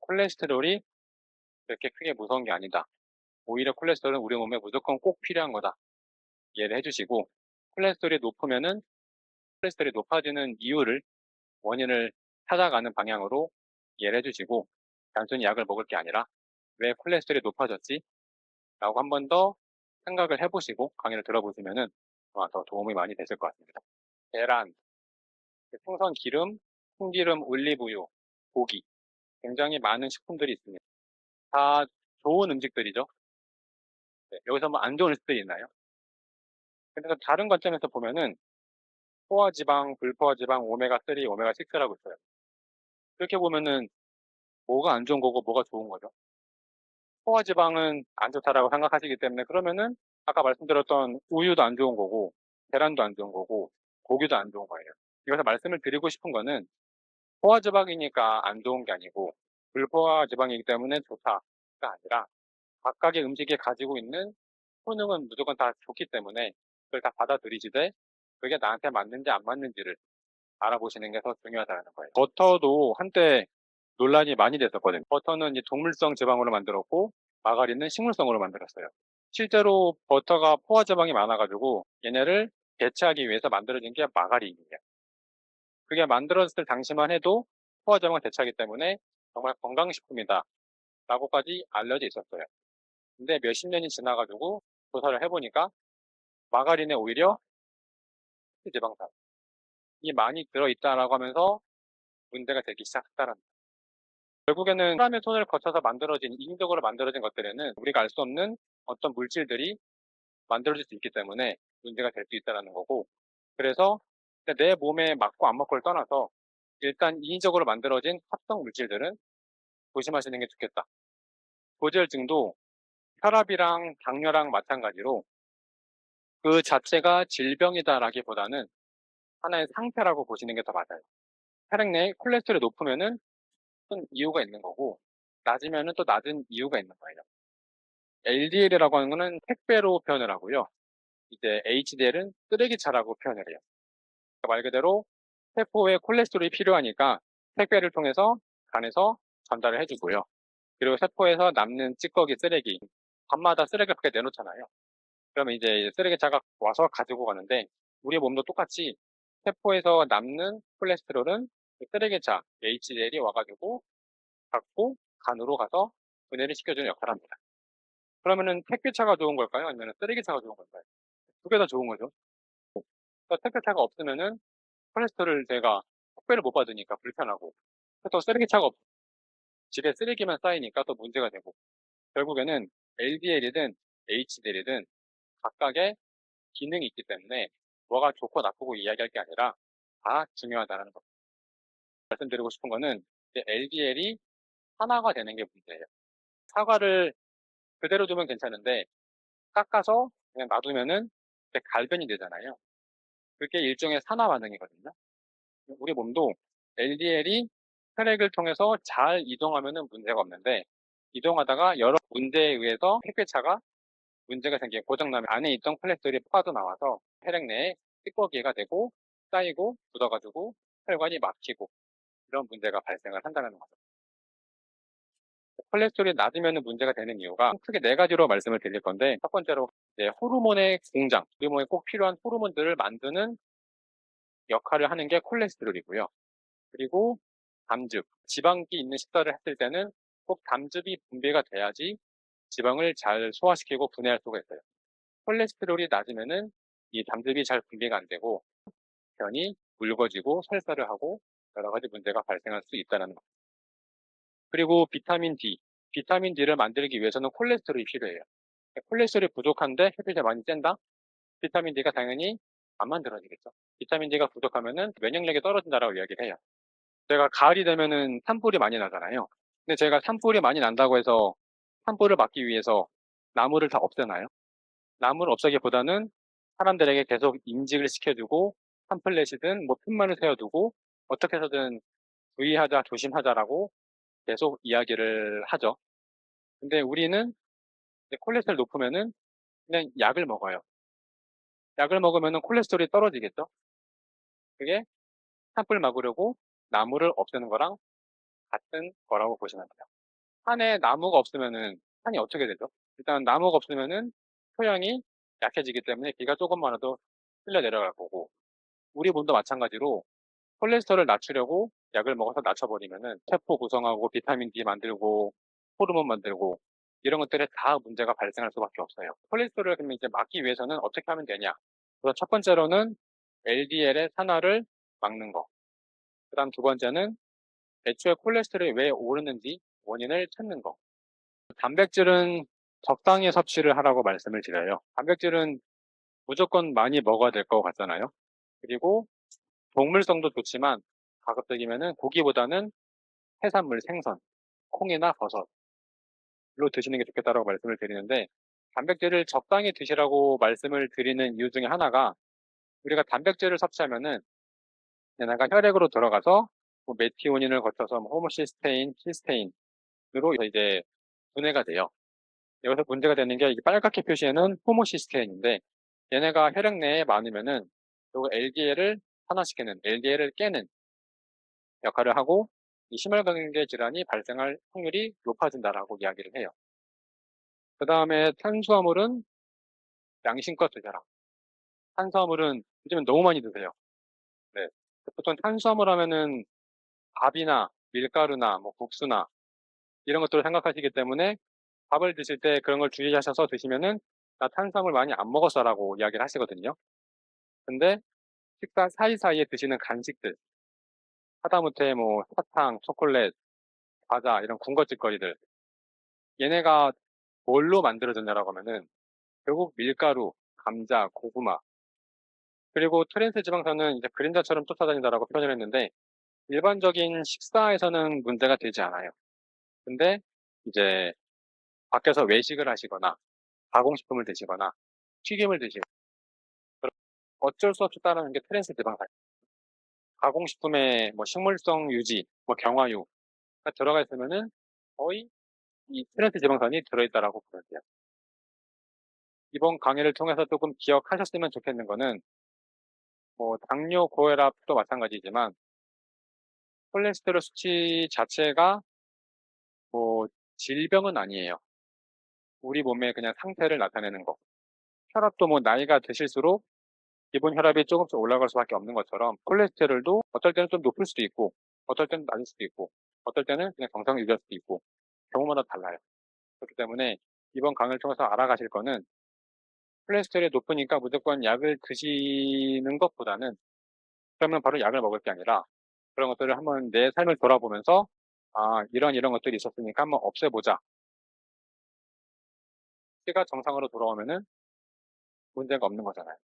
콜레스테롤이 그렇게 크게 무서운 게 아니다. 오히려 콜레스테롤은 우리 몸에 무조건 꼭 필요한 거다. 이해를 해주시고 콜레스테롤이 높으면은 콜레스테롤이 높아지는 이유를 원인을 찾아가는 방향으로 이해를 해주시고 단순히 약을 먹을 게 아니라 왜 콜레스테롤이 높아졌지? 라고 한 번 더 생각을 해보시고 강의를 들어보시면은 아마 더 도움이 많이 되실 것 같습니다. 계란, 생선 기름, 콩기름, 올리브유, 고기 굉장히 많은 식품들이 있습니다. 다 좋은 음식들이죠. 네, 여기서 뭐 안 좋은 음식들이 있나요? 그래서 다른 관점에서 보면은 포화지방, 불포화지방, 오메가3, 오메가6라고 있어요. 그렇게 보면은 뭐가 안 좋은 거고 뭐가 좋은 거죠? 포화지방은 안 좋다라고 생각하시기 때문에 그러면은 아까 말씀드렸던 우유도 안 좋은 거고 계란도 안 좋은 거고 고기도 안 좋은 거예요. 여기서 말씀을 드리고 싶은 거는 포화 지방이니까 안 좋은 게 아니고 불포화 지방이기 때문에 좋다가 아니라 각각의 음식이 가지고 있는 효능은 무조건 다 좋기 때문에 그걸 다 받아들이시되 그게 나한테 맞는지 안 맞는지를 알아보시는 게 더 중요하다는 거예요. 버터도 한때 논란이 많이 됐었거든요. 버터는 이제 동물성 지방으로 만들었고 마가린은 식물성으로 만들었어요. 실제로 버터가 포화 지방이 많아가지고 얘네를 대체하기 위해서 만들어진 게 마가린이에요. 그게 만들어졌을 당시만 해도 포화지방을 대체하기 때문에 정말 건강식품이다 라고까지 알려져 있었어요. 근데 몇십 년이 지나가지고 조사를 해보니까 마가린에 오히려 지방산 이 많이 들어있다라고 하면서 문제가 되기 시작했다는. 결국에는 사람의 손을 거쳐서 만들어진 인위적으로 만들어진 것들에는 우리가 알 수 없는 어떤 물질들이 만들어질 수 있기 때문에 문제가 될 수 있다는 거고 그래서 내 몸에 맞고 안 맞고를 떠나서 일단 인위적으로 만들어진 합성 물질들은 조심하시는 게 좋겠다. 고지혈증도 혈압이랑 당뇨랑 마찬가지로 그 자체가 질병이다라기보다는 하나의 상태라고 보시는 게 더 맞아요. 혈액 내에 콜레스테롤이 높으면은 큰 이유가 있는 거고 낮으면은 또 낮은 이유가 있는 거예요. LDL이라고 하는 거는 택배로 표현을 하고요. 이제 HDL은 쓰레기차라고 표현을 해요. 말 그대로 세포에 콜레스테롤이 필요하니까 택배를 통해서 간에서 전달을 해주고요. 그리고 세포에서 남는 찌꺼기 쓰레기 밤마다 쓰레기를 밖에 내놓잖아요. 그러면 이제 쓰레기차가 와서 가지고 가는데 우리 몸도 똑같이 세포에서 남는 콜레스테롤은 그 쓰레기차 HDL이 와가지고 갖고 간으로 가서 분해를 시켜주는 역할을 합니다. 그러면은 택배차가 좋은 걸까요? 아니면 쓰레기차가 좋은 걸까요? 두 개 다 좋은 거죠. 택배차가 없으면은 콜레스테롤을 제가 택배를 못 받으니까 불편하고 또 쓰레기차가 없 집에 쓰레기만 쌓이니까 또 문제가 되고 결국에는 LDL이든 HDL이든 각각의 기능이 있기 때문에 뭐가 좋고 나쁘고 이야기할 게 아니라 다 중요하다는 거. 말씀드리고 싶은 거는 LDL이 하나가 되는 게 문제예요. 사과를 그대로 두면 괜찮은데 깎아서 그냥 놔두면은 갈변이 되잖아요. 그게 일종의 산화 반응이거든요. 우리 몸도 LDL이 혈액을 통해서 잘 이동하면은 문제가 없는데 이동하다가 여러 문제에 의해서 햇볕차가 문제가 생기고 고장나면 안에 있던 콜레스테롤이 빠져 나와서 혈액 내에 찌꺼기가 되고 쌓이고 굳어가지고 혈관이 막히고 이런 문제가 발생을 한다는 거죠. 콜레스테롤이 낮으면 문제가 되는 이유가 크게 네 가지로 말씀을 드릴 건데 첫 번째로 호르몬의 공장, 우리 몸에 꼭 필요한 호르몬들을 만드는 역할을 하는 게 콜레스테롤이고요. 그리고 담즙, 지방기 있는 식사를 했을 때는 꼭 담즙이 분비가 돼야지 지방을 잘 소화시키고 분해할 수가 있어요. 콜레스테롤이 낮으면은 이 담즙이 잘 분비가 안 되고 변이 묽어지고 설사를 하고 여러 가지 문제가 발생할 수 있다는 거. 그리고 비타민 D, 비타민 D를 만들기 위해서는 콜레스테롤이 필요해요. 콜레스테롤이 부족한데 햇빛에 많이 쬐다? 비타민 D가 당연히 안 만들어지겠죠. 비타민 D가 부족하면은 면역력이 떨어진다라고 이야기를 해요. 제가 가을이 되면은 산불이 많이 나잖아요. 근데 제가 산불이 많이 난다고 해서 산불을 막기 위해서 나무를 다 없애나요? 나무를 없애기보다는 사람들에게 계속 인직을 시켜주고 팜플렛이든 뭐 핀만을 세워두고 어떻게 해서든 주의하자 조심하자라고 계속 이야기를 하죠. 근데 우리는 콜레스테롤 높으면은 그냥 약을 먹어요. 약을 먹으면 콜레스테롤이 떨어지겠죠? 그게 산불 막으려고 나무를 없애는 거랑 같은 거라고 보시면 돼요. 산에 나무가 없으면은 산이 어떻게 되죠? 일단 나무가 없으면은 토양이 약해지기 때문에 비가 조금만 와도 흘려 내려갈 거고 우리 몸도 마찬가지로 콜레스테롤을 낮추려고 약을 먹어서 낮춰버리면은 세포 구성하고 비타민 D 만들고 호르몬 만들고 이런 것들에 다 문제가 발생할 수밖에 없어요. 콜레스테롤을 그러면 이제 막기 위해서는 어떻게 하면 되냐? 우선 첫 번째로는 LDL의 산화를 막는 거. 그 다음 두 번째는 애초에 콜레스테롤이 왜 오르는지 원인을 찾는 거. 단백질은 적당히 섭취를 하라고 말씀을 드려요. 단백질은 무조건 많이 먹어야 될 것 같잖아요. 그리고 동물성도 좋지만 가급적이면은 고기보다는 해산물, 생선, 콩이나 버섯로 드시는 게 좋겠다라고 말씀을 드리는데 단백질을 적당히 드시라고 말씀을 드리는 이유 중에 하나가 우리가 단백질을 섭취하면은 얘네가 혈액으로 들어가서 뭐 메티오닌을 거쳐서 뭐 호모시스테인, 시스테인으로 이제 분해가 돼요. 여기서 문제가 되는 게 빨갛게 표시에는 호모시스테인인데 얘네가 혈액 내에 많으면은 요 LDL을 산화시키는 LDL을 깨는 역할을 하고 이 심혈관계 질환이 발생할 확률이 높아진다라고 이야기를 해요. 그 다음에 탄수화물은 양심껏 드셔라. 탄수화물은 요즘은 너무 많이 드세요. 네. 보통 탄수화물 하면은 밥이나 밀가루나 뭐 국수나 이런 것들을 생각하시기 때문에 밥을 드실 때 그런 걸 주의하셔서 드시면은 나 탄수화물 많이 안 먹었어라고 이야기를 하시거든요. 근데 식사 사이사이에 드시는 간식들 하다못해 뭐 사탕, 초콜릿, 과자 이런 군것질거리들 얘네가 뭘로 만들어졌냐라고 하면은 결국 밀가루, 감자, 고구마 그리고 트랜스 지방산은 이제 그림자처럼 쫓아다닌다라고 표현을 했는데 일반적인 식사에서는 문제가 되지 않아요. 근데 이제 밖에서 외식을 하시거나 가공식품을 드시거나 튀김을 드시고 어쩔 수 없이 따르는 게 트랜스 지방산. 가공식품에 뭐 식물성 유지, 뭐 경화유가 들어가 있으면은 거의 이 트랜스 지방산이 들어있다라고 보면 돼요. 이번 강의를 통해서 조금 기억하셨으면 좋겠는 거는 뭐 당뇨, 고혈압도 마찬가지지만 콜레스테롤 수치 자체가 뭐 질병은 아니에요. 우리 몸의 그냥 상태를 나타내는 거. 혈압도 뭐 나이가 드실수록 기본 혈압이 조금씩 올라갈 수밖에 없는 것처럼 콜레스테롤도 어떨 때는 좀 높을 수도 있고 어떨 때는 낮을 수도 있고 어떨 때는 그냥 정상 유지할 수도 있고 경우마다 달라요. 그렇기 때문에 이번 강의를 통해서 알아가실 거는 콜레스테롤이 높으니까 무조건 약을 드시는 것보다는 그러면 바로 약을 먹을 게 아니라 그런 것들을 한번 내 삶을 돌아보면서 아 이런 이런 것들이 있었으니까 한번 없애보자. 피가 정상으로 돌아오면은 문제가 없는 거잖아요.